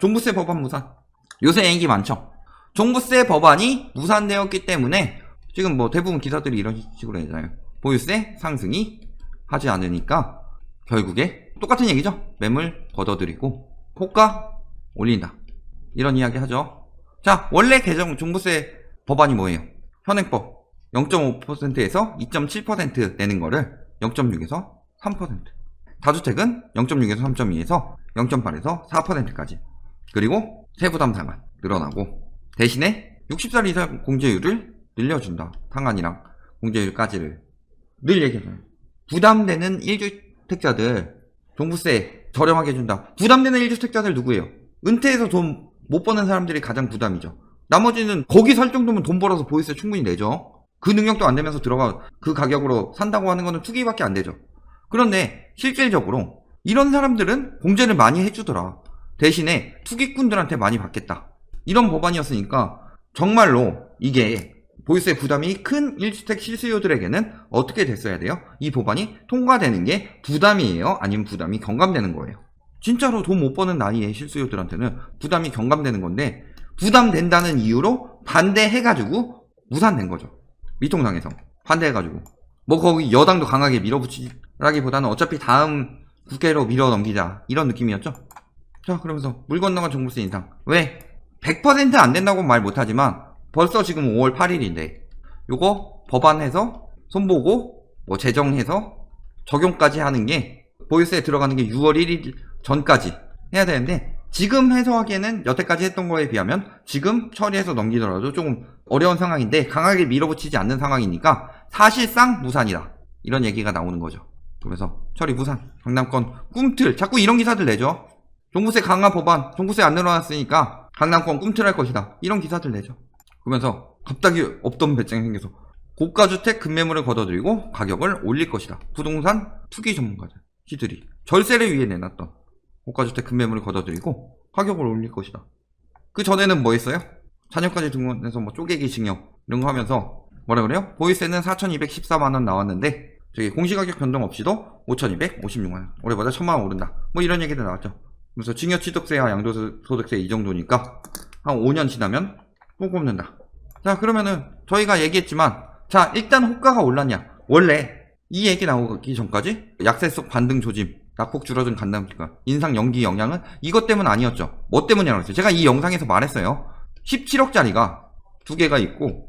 종부세 법안 무산. 요새 얘기 많죠. 종부세 법안이 무산되었기 때문에 지금 뭐 대부분 기사들이 이런 식으로 되잖아요. 보유세 상승이 하지 않으니까 결국에 똑같은 얘기죠. 매물 걷어들이고 호가 올린다. 이런 이야기 하죠. 자, 원래 개정 종부세 법안이 뭐예요? 현행법 0.5%에서 2.7% 내는 거를 0.6에서 3%. 다주택은 0.6에서 3.2에서 0.8에서 4%까지. 그리고 세부담 상한 늘어나고 대신에 60살 이상 공제율을 늘려준다. 상한이랑 공제율까지를 늘 얘기해요. 부담되는 1주택자들 종부세 저렴하게 준다. 부담되는 1주택자들 누구예요? 은퇴해서 돈 못 버는 사람들이 가장 부담이죠. 나머지는 거기 살 정도면 돈 벌어서 보유세 충분히 내죠. 그 능력도 안 되면서 들어가 그 가격으로 산다고 하는 거는 투기밖에 안 되죠. 그런데 실질적으로 이런 사람들은 공제를 많이 해주더라. 대신에 투기꾼들한테 많이 받겠다. 이런 법안이었으니까 정말로 이게 보유세 부담이 큰 1주택 실수요들에게는 어떻게 됐어야 돼요? 이 법안이 통과되는 게 부담이에요? 아니면 부담이 경감되는 거예요? 진짜로 돈 못 버는 나이에 실수요들한테는 부담이 경감되는 건데 부담된다는 이유로 반대해가지고 무산된 거죠. 미통당에서 반대해가지고 뭐 거기 여당도 강하게 밀어붙이라기보다는 어차피 다음 국회로 밀어 넘기자 이런 느낌이었죠. 자 그러면서 물 건너간 종부세 인상. 왜? 100%안 된다고 말 못하지만 벌써 지금 5월 8일인데 요거 법안해서 손보고 뭐 제정해서 적용까지 하는 게 보유세에 들어가는 게 6월 1일 전까지 해야 되는데 지금 해서 하기에는 여태까지 했던 거에 비하면 지금 처리해서 넘기더라도 조금 어려운 상황인데 강하게 밀어붙이지 않는 상황이니까 사실상 무산이다. 이런 얘기가 나오는 거죠. 그래서 처리 무산 강남권 꿈틀. 자꾸 이런 기사들 내죠 종부세 강화 법안 종부세 안 늘어났으니까 강남권 꿈틀할 것이다 이런 기사들 내죠 그러면서 갑자기 없던 배짱이 생겨서 고가주택 급매물을 걷어들이고 가격을 올릴 것이다 부동산 투기 전문가들 시들이 절세를 위해 내놨던 고가주택 급매물을 걷어들이고 가격을 올릴 것이다. 그 전에는 뭐 했어요? 자녀까지 등록해서 뭐 쪼개기 징역 이런 거 하면서 뭐라 그래요? 보유세는 4,214만원 나왔는데 저기 공시가격 변동 없이도 5,256만원 올해보다 1,000만원 오른다. 뭐 이런 얘기도 나왔죠. 그래서 징여취득세와 양도소득세 이 정도니까 한 5년 지나면 꼭 꼽는다. 자 그러면은 저희가 얘기했지만 자 일단 호가가 올랐냐? 원래 이 얘기 나오기 전까지 약세 속 반등 조짐 낙폭 줄어든 간담가 인상 연기 영향은 이것 때문 아니었죠. 뭐 때문이라고 했어요. 제가 이 영상에서 말했어요. 17억짜리가 두 개가 있고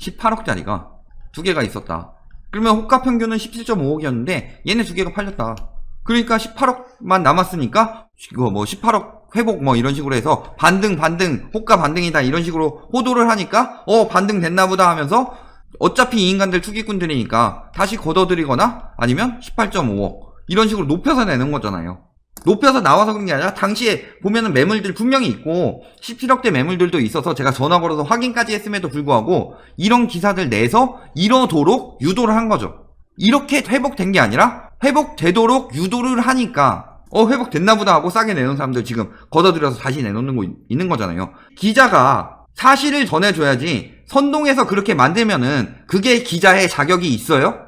18억짜리가 두 개가 있었다. 그러면 호가 평균은 17.5억이었는데 얘네 두 개가 팔렸다. 그러니까 18억만 남았으니까 이거 뭐 18억 회복 뭐 이런 식으로 해서 반등 반등 호가 반등이다 이런 식으로 호도를 하니까 어 반등 됐나 보다 하면서 어차피 이 인간들 투기꾼들이니까 다시 걷어들이거나 아니면 18.5억 이런 식으로 높여서 내는 거잖아요. 높여서 나와서 그런 게 아니라 당시에 보면은 매물들 분명히 있고 17억대 매물들도 있어서 제가 전화 걸어서 확인까지 했음에도 불구하고 이런 기사들 내서 이러도록 유도를 한 거죠. 이렇게 회복된 게 아니라 회복되도록 유도를 하니까 어 회복됐나 보다 하고 싸게 내놓은 사람들 지금 걷어들여서 다시 내놓는 거 있는 거잖아요. 기자가 사실을 전해줘야지 선동해서 그렇게 만들면은 그게 기자의 자격이 있어요?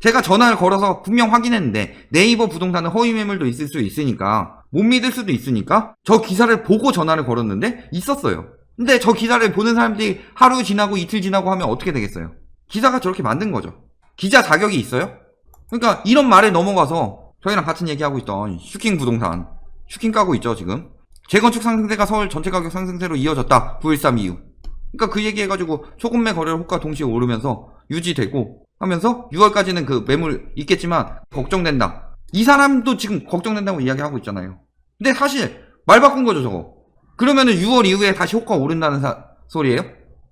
제가 전화를 걸어서 분명 확인했는데 네이버 부동산은 허위 매물도 있을 수 있으니까 못 믿을 수도 있으니까 저 기사를 보고 전화를 걸었는데 있었어요. 근데 저 기사를 보는 사람들이 하루 지나고 이틀 지나고 하면 어떻게 되겠어요? 기사가 저렇게 만든 거죠. 기자 자격이 있어요? 그러니까 이런 말에 넘어가서 저희랑 같은 얘기하고 있던 슈킹 부동산 슈킹 까고 있죠 지금 재건축 상승세가 서울 전체 가격 상승세로 이어졌다 913 이후 그러니까 그 얘기해가지고 소금매 거래를 호가 동시에 오르면서 유지되고 하면서 6월까지는 그 매물 있겠지만 걱정된다. 이 사람도 지금 걱정된다고 이야기하고 있잖아요. 근데 사실 말 바꾼 거죠 저거. 그러면은 6월 이후에 다시 호가 오른다는 사- 소리예요?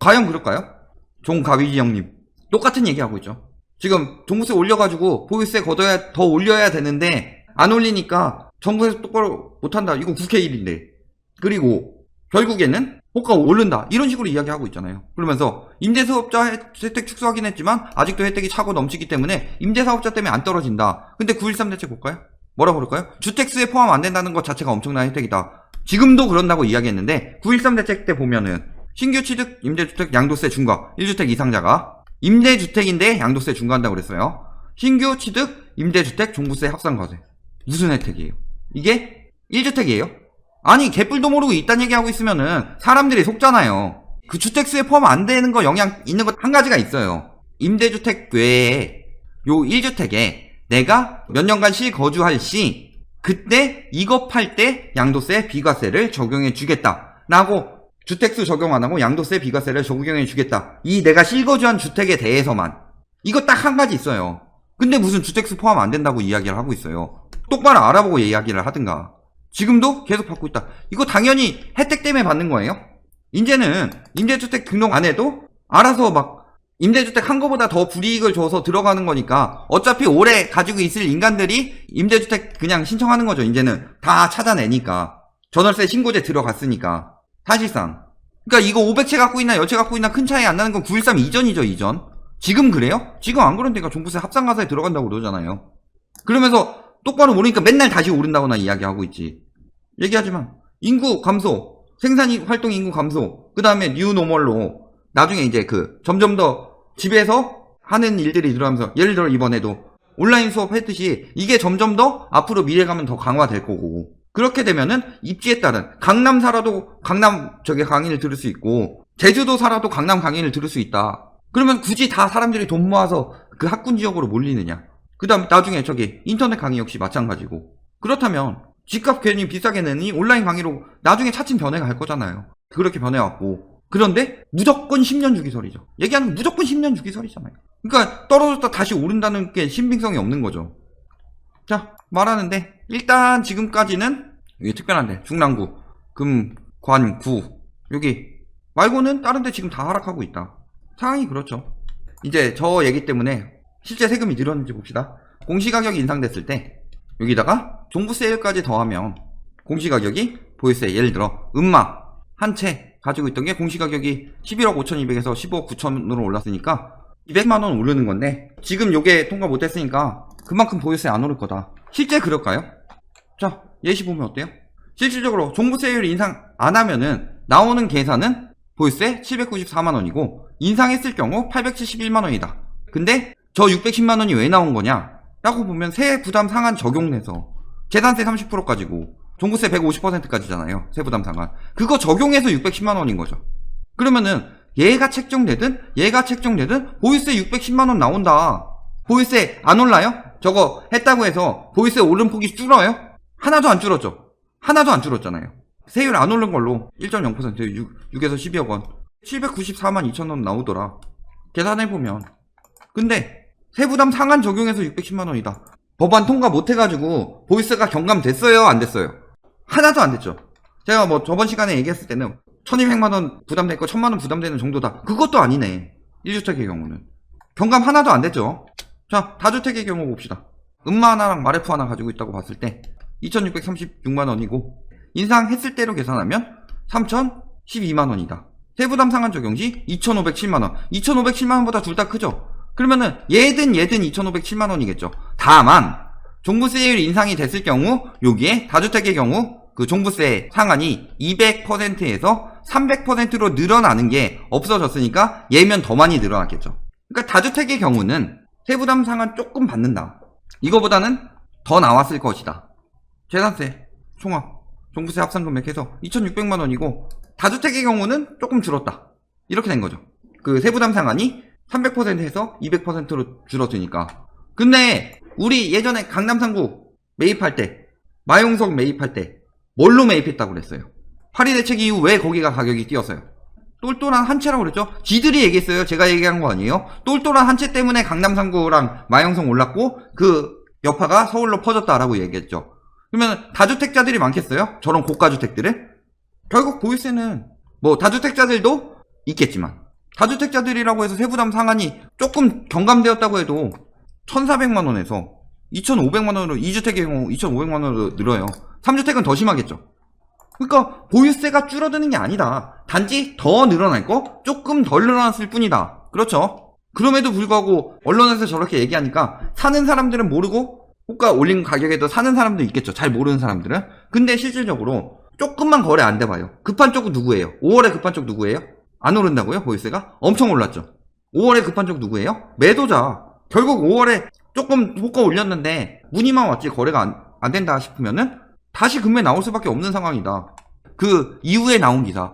과연 그럴까요? 종가위지 형님 똑같은 얘기하고 있죠. 지금 종부세 올려가지고 보유세 걷어야 더 올려야 되는데 안 올리니까 정부에서 똑바로 못한다. 이거 국회 일인데. 그리고 결국에는 호가 오른다 이런 식으로 이야기하고 있잖아요. 그러면서 임대사업자 혜- 혜택 축소하긴 했지만 아직도 혜택이 차고 넘치기 때문에 임대사업자 때문에 안 떨어진다. 근데 913 대책 볼까요? 뭐라 그럴까요? 주택수에 포함 안 된다는 것 자체가 엄청난 혜택이다. 지금도 그런다고 이야기했는데 913 대책 때 보면은 신규 취득 임대주택 양도세 중과 1주택 이상자가 임대주택인데 양도세 중과한다고 그랬어요. 신규 취득 임대주택 종부세 합산 과세 무슨 혜택이에요? 이게 1주택이에요? 아니 개뿔도 모르고 이딴 얘기하고 있으면은 사람들이 속잖아요. 그 주택수에 포함 안 되는 거 영향 있는 것 한 가지가 있어요. 임대주택 외에 요 1주택에 내가 몇 년간 실거주할 시 그때 이거 팔 때 양도세 비과세를 적용해 주겠다 라고 주택수 적용 안 하고 양도세 비과세를 적용해 주겠다. 이 내가 실거주한 주택에 대해서만 이거 딱 한 가지 있어요. 근데 무슨 주택수 포함 안 된다고 이야기를 하고 있어요. 똑바로 알아보고 이야기를 하든가. 지금도 계속 받고 있다. 이거 당연히 혜택 때문에 받는 거예요. 이제는 임대주택 등록 안 해도 알아서 막 임대주택 한 거보다 더 불이익을 줘서 들어가는 거니까 어차피 오래 가지고 있을 인간들이 임대주택 그냥 신청하는 거죠. 이제는 다 찾아내니까 전월세 신고제 들어갔으니까 사실상. 그러니까 이거 500채 갖고 있나 여채 갖고 있나 큰 차이 안 나는 건 913 이전이죠 이전. 지금 그래요? 지금 안 그런 데가 종부세 합산가사에 들어간다고 그러잖아요. 그러면서 똑바로 모르니까 맨날 다시 오른다거나 이야기하고 있지. 얘기하지만 인구 감소 생산 활동 인구 감소 그 다음에 뉴노멀로 나중에 이제 그 점점 더 집에서 하는 일들이 늘어나면서 예를 들어 이번에도 온라인 수업 했듯이 이게 점점 더 앞으로 미래 가면 더 강화될 거고 그렇게 되면은 입지에 따른 강남 살아도 강남 저기 강의를 들을 수 있고 제주도 살아도 강남 강의를 들을 수 있다. 그러면 굳이 다 사람들이 돈 모아서 그 학군 지역으로 몰리느냐? 그다음 나중에 저기 인터넷 강의 역시 마찬가지고 그렇다면 집값 괜히 비싸게 내니 온라인 강의로 나중에 차츰 변해갈 거잖아요. 그렇게 변해왔고 그런데 무조건 10년 주기설이죠. 얘기하는 무조건 10년 주기설이잖아요. 그러니까 떨어졌다 다시 오른다는 게 신빙성이 없는 거죠. 자 말하는데 일단 지금까지는 이게 특별한데 중랑구, 금, 관, 구 여기 말고는 다른 데 지금 다 하락하고 있다. 상황이 그렇죠. 이제 저 얘기 때문에 실제 세금이 늘었는지 봅시다. 공시가격이 인상됐을 때 여기다가 종부세율까지 더하면 공시가격이 보유세 예를 들어 음마 한 채 가지고 있던 게 공시가격이 11억 5,200에서 15억 9천으로 올랐으니까 200만 원 오르는 건데 지금 요게 통과 못했으니까 그만큼 보유세 안 오를 거다. 실제 그럴까요? 자 예시 보면 어때요? 실질적으로 종부세율 인상 안 하면은 나오는 계산은 보유세 794만 원이고 인상했을 경우 871만 원이다. 근데 저 610만 원이 왜 나온 거냐? 라고 보면 세액 부담 상한 적용해서 재산세 30%까지고 종부세 150%까지잖아요. 세부담 상한. 그거 적용해서 610만 원인 거죠. 그러면은 얘가 책정되든 얘가 책정되든 보유세 610만 원 나온다. 보유세 안 올라요? 저거 했다고 해서 보유세 오른 폭이 줄어요? 하나도 안 줄었죠. 하나도 안 줄었잖아요. 세율 안 오른 걸로 1.0% 6, 6에서 12억 원. 794만 2천 원 나오더라. 계산해보면. 근데 세부담 상한 적용해서 610만 원이다. 법안 통과 못 해가지고 보이스가 경감됐어요? 안 됐어요? 하나도 안 됐죠. 제가 뭐 저번 시간에 얘기했을 때는 1200만 원 부담될 거 1000만 원 부담되는 정도다. 그것도 아니네. 1주택의 경우는. 경감 하나도 안 됐죠. 자, 다주택의 경우 봅시다. 음마 하나랑 마레프 하나 가지고 있다고 봤을 때 2636만 원이고 인상했을 때로 계산하면 3012만 원이다. 세부담 상한 적용 시 2507만 원. 2507만 원보다 둘 다 크죠. 그러면은 얘든 얘든 2507만 원이겠죠. 다만 종부세율 인상이 됐을 경우 여기에 다주택의 경우 그 종부세 상한이 200%에서 300%로 늘어나는 게 없어졌으니까 얘면 더 많이 늘어났겠죠. 그러니까 다주택의 경우는 세부담 상한 조금 받는다. 이거보다는 더 나왔을 것이다. 재산세, 총합, 종부세 합산 금액해서 2,600만 원이고 다주택의 경우는 조금 줄었다. 이렇게 된 거죠. 그 세부담 상한이 300%에서 200%로 줄어드니까. 근데 우리 예전에 강남 상구 매입할 때 마용석 매입할 때 뭘로 매입했다고 그랬어요? 파리 대책 이후 왜 거기가 가격이 뛰었어요? 똘똘한 한 채라고 그랬죠? 지들이 얘기했어요. 제가 얘기한 거 아니에요? 똘똘한 한채 때문에 강남 상구랑 마용석 올랐고 그 여파가 서울로 퍼졌다라고 얘기했죠. 그러면 다주택자들이 많겠어요? 저런 고가주택들은? 결국 보유세는 뭐 다주택자들도 있겠지만 다주택자들이라고 해서 세부담 상한이 조금 경감되었다고 해도 1,400만 원에서 2,500만 원으로 2주택의 경우 2,500만 원으로 늘어요. 3주택은 더 심하겠죠. 그러니까 보유세가 줄어드는 게 아니다. 단지 더 늘어날 거 조금 덜 늘어났을 뿐이다. 그렇죠? 그럼에도 불구하고 언론에서 저렇게 얘기하니까 사는 사람들은 모르고 호가 올린 가격에도 사는 사람도 있겠죠. 잘 모르는 사람들은. 근데 실질적으로 조금만 거래 안 돼봐요. 급한 쪽은 누구예요? 5월에 급한 쪽 누구예요? 안 오른다고요? 보유세가? 엄청 올랐죠. 5월에 급한 쪽 누구예요? 매도자. 결국 5월에 조금 호가 올렸는데 문의만 왔지 거래가 안, 안 된다 싶으면은 다시 금매 나올 수밖에 없는 상황이다. 그 이후에 나온 기사.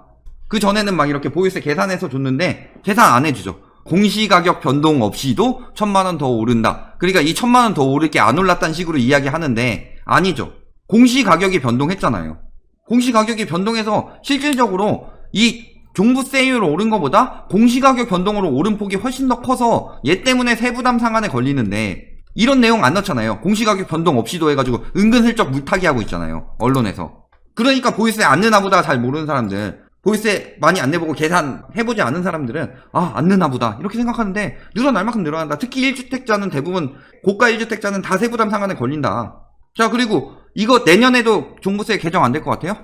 그 전에는 막 이렇게 보유세 계산해서 줬는데 계산 안 해주죠. 공시가격 변동 없이도 천만 원 더 오른다. 그러니까 이 천만 원 더 오를 게 안 올랐다는 식으로 이야기하는데 아니죠. 공시가격이 변동했잖아요. 공시가격이 변동해서 실질적으로 이 종부세율 오른 것보다 공시가격 변동으로 오른 폭이 훨씬 더 커서 얘 때문에 세부담 상한에 걸리는데 이런 내용 안 넣잖아요. 공시가격 변동 없이도 해가지고 은근슬쩍 물타기 하고 있잖아요. 언론에서. 그러니까 보이스에 안 내나 보다 잘 모르는 사람들 보이스에 많이 안 내보고 계산해보지 않은 사람들은 아안 내나 보다 이렇게 생각하는데 늘어날 만큼 늘어난다. 특히 1주택자는 대부분 고가 1주택자는 다 세부담 상한에 걸린다. 자 그리고 이거 내년에도 종부세 개정 안 될 것 같아요?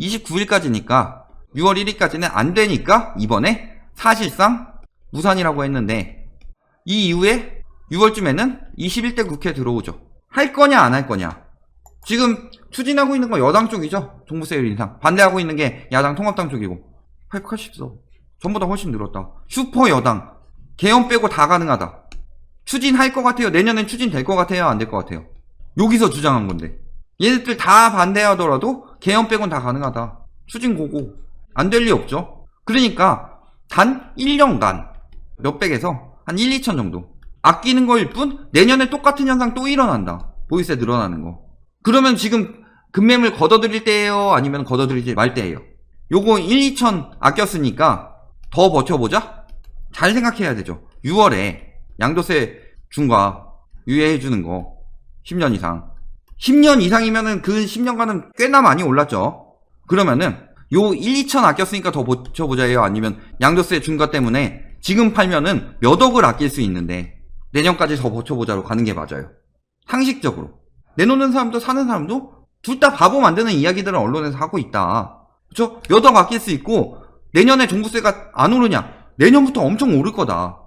29일까지니까 6월 1일까지는 안 되니까 이번에 사실상 무산이라고 했는데 이 이후에 6월쯤에는 21대 국회 들어오죠. 할 거냐 안 할 거냐. 지금 추진하고 있는 건 여당 쪽이죠. 종부세율 인상. 반대하고 있는 게 야당 통합당 쪽이고. 할거 싶어. 전보다 훨씬 늘었다. 슈퍼 여당. 개헌 빼고 다 가능하다. 추진할 것 같아요. 내년엔 추진될 것 같아요. 안 될 것 같아요. 여기서 주장한 건데. 얘네들 다 반대하더라도 개헌 빼곤 다 가능하다. 추진 고고. 안 될 리 없죠. 그러니까 단 1년간 몇백에서 한 1, 2천 정도 아끼는 거일 뿐 내년에 똑같은 현상 또 일어난다. 보이세 늘어나는 거. 그러면 지금 금매물 걷어들일 때예요? 아니면 걷어들이지 말 때예요? 요거 1, 2천 아꼈으니까 더 버텨보자? 잘 생각해야 되죠. 6월에 양도세 중과 유예해주는 거 10년 이상. 10년 이상이면은 그 10년간은 꽤나 많이 올랐죠. 그러면은 요 1, 2천 아꼈으니까 더 버텨보자예요? 아니면 양도세 중과 때문에 지금 팔면은 몇 억을 아낄 수 있는데 내년까지 더 버텨보자로 가는 게 맞아요. 상식적으로. 내놓는 사람도 사는 사람도 둘 다 바보 만드는 이야기들을 언론에서 하고 있다. 몇억 아낄 수 있고 내년에 종부세가 안 오르냐? 내년부터 엄청 오를 거다.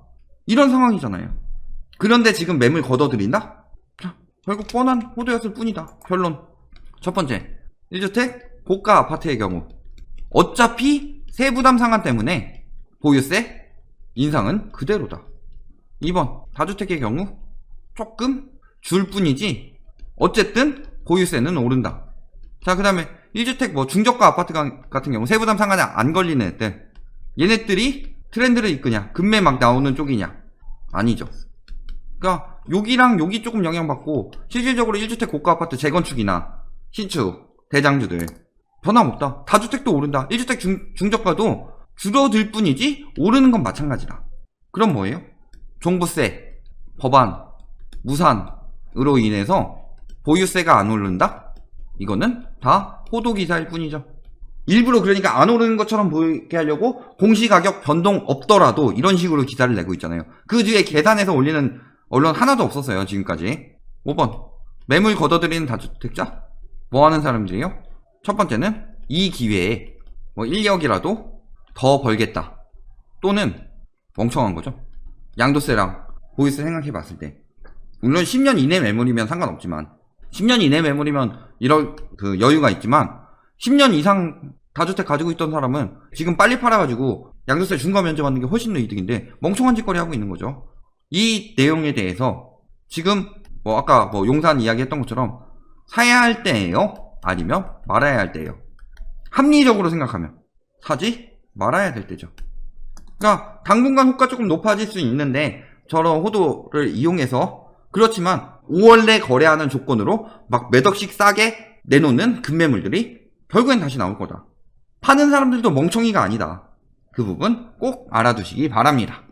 이런 상황이잖아요. 그런데 지금 매물 걷어들인다? 자, 결국 뻔한 호도였을 뿐이다. 결론. 첫 번째, 1주택 고가 아파트의 경우 어차피 세부담 상한 때문에 보유세 인상은 그대로다. 2번, 다주택의 경우 조금 줄 뿐이지 어쨌든 보유세는 오른다. 자, 그 다음에 1주택 뭐 중저가 아파트 가- 같은 경우 세부담 상한에 안 걸리는 애들. 얘네들이 트렌드를 이끄냐? 금매 막 나오는 쪽이냐? 아니죠. 그러니까 여기랑 여기 조금 영향받고 실질적으로 1주택 고가 아파트 재건축이나 신축, 대장주들 변함없다. 다주택도 오른다. 1주택 중, 중저가도 줄어들 뿐이지 오르는 건 마찬가지다. 그럼 뭐예요? 종부세, 법안, 무산으로 인해서 보유세가 안 오른다? 이거는 다 호도기사일 뿐이죠. 일부러 그러니까 안 오르는 것처럼 보이게 하려고 공시가격 변동 없더라도 이런 식으로 기사를 내고 있잖아요. 그 뒤에 계산해서 올리는 언론 하나도 없었어요, 지금까지. 5번. 매물 걷어들이는 다주택자? 뭐 하는 사람들이요? 첫 번째는 이 기회에 뭐 1억이라도 더 벌겠다. 또는 멍청한 거죠. 양도세랑 보이스 생각해 봤을 때. 물론 10년 이내 매물이면 상관없지만 10년 이내 매물이면 이런 그 여유가 있지만 10년 이상 다주택 가지고 있던 사람은 지금 빨리 팔아가지고 양도세 중과 면제받는 게 훨씬 더 이득인데 멍청한 짓거리 하고 있는 거죠. 이 내용에 대해서 지금 뭐 아까 뭐 용산 이야기했던 것처럼 사야 할 때예요? 아니면 말아야 할 때예요? 합리적으로 생각하면 사지 말아야 될 때죠. 그러니까 당분간 호가 조금 높아질 수 있는데 저런 호도를 이용해서 그렇지만 5월 내 거래하는 조건으로 막 몇 억씩 싸게 내놓는 금매물들이 결국엔 다시 나올 거다. 파는 사람들도 멍청이가 아니다. 그 부분 꼭 알아두시기 바랍니다.